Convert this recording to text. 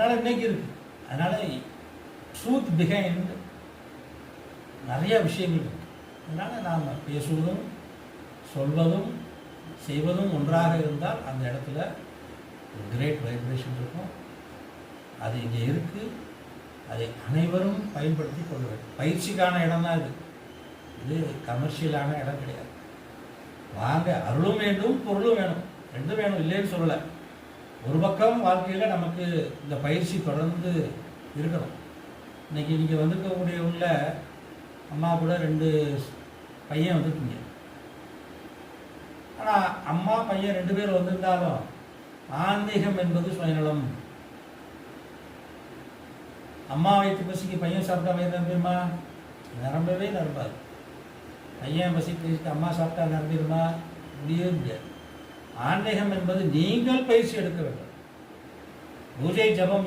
அதனால் இன்னைக்கு இருக்கு. அதனால் ட்ரூத் பிஹைண்ட் நிறைய விஷயங்கள் இருக்கு. அதனால் நாம் பேசுவதும் சொல்வதும் செய்வதும் ஒன்றாக இருந்தால் அந்த இடத்துல ஒரு கிரேட் வைப்ரேஷன் இருக்கும். அது இங்கே இருக்குது அதை அனைவரும் பயன்படுத்தி கொள்ள வேண்டும். பயிற்சிக்கான இடம் தான் இது. இது கமர்ஷியலான இடம் கிடையாது. வாங்க அருளும் வேண்டும் பொருளும் வேணும். ரெண்டும் வேணும் இல்லைன்னு சொல்லலை. ஒரு பக்கம் வாழ்க்கையில் நமக்கு இந்த பயிற்சி தொடர்ந்து இருக்கணும். இன்னைக்கு நீங்கள் வந்திருக்கக்கூடிய உள்ள அம்மா கூட ரெண்டு பையன் வந்திருக்கீங்க. ஆனால் அம்மா பையன் ரெண்டு பேர் வந்திருந்தாலும் ஆன்மீகம் என்பது சுயநலம். அம்மா வயிற்று பசிக்கு பையன் சாப்பிட்டா வயிறு நிரம்பிடுமா நிரம்பவே நிரம்பாது பையன் பசிக்கு அம்மா சாப்பிட்டா நிரம்பிடுமா முடியவே முடியாது. ஆன்மீகம் என்பது நீங்கள் பயிற்சி எடுக்க வேண்டும். பூஜை ஜபம்